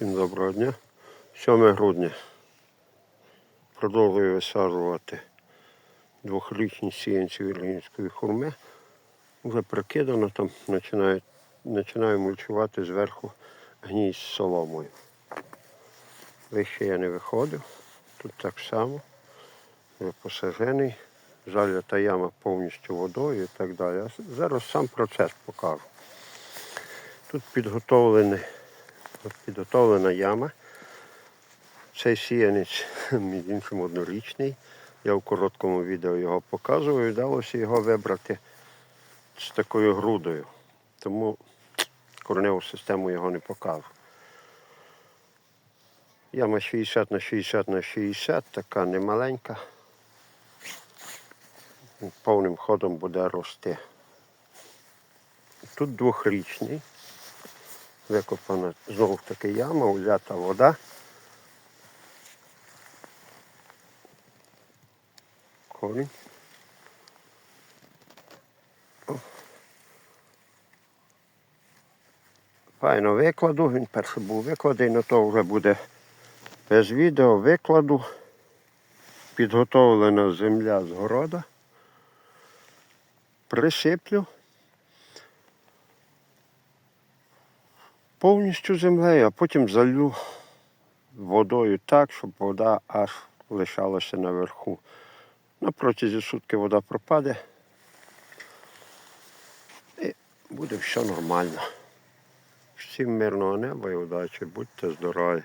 Всім доброго дня. 7 грудня. Продовжую висаджувати двохрічні сіянці віргінської хурми. Вже прикидано, там починаю, починаю мульчувати зверху гній з соломою. Вище я не виходив. Тут так само. Вже посажений. Залята яма повністю водою і так далі. Зараз сам процес покажу. Тут підготовлений От підготовлена яма. Цей сіянець, між іншим, однорічний. Я в короткому відео його показував вдалося його вибрати з такою грудою. Тому кореневу систему його не покажу. Яма 60 на 60 на 60, така немаленька. Повним ходом буде рости. Тут двохрічний викопана знову таки яма, узята вода. Корінь. Файно викладу, він перший був викладений, на то вже буде без відео викладу. Підготовлена земля з города. Присиплю. Повністю землею, а потім залю водою так, щоб вода аж лишалася наверху. На протязі сутки вода пропаде і буде все нормально. Всім мирного неба і удачі, будьте здорові.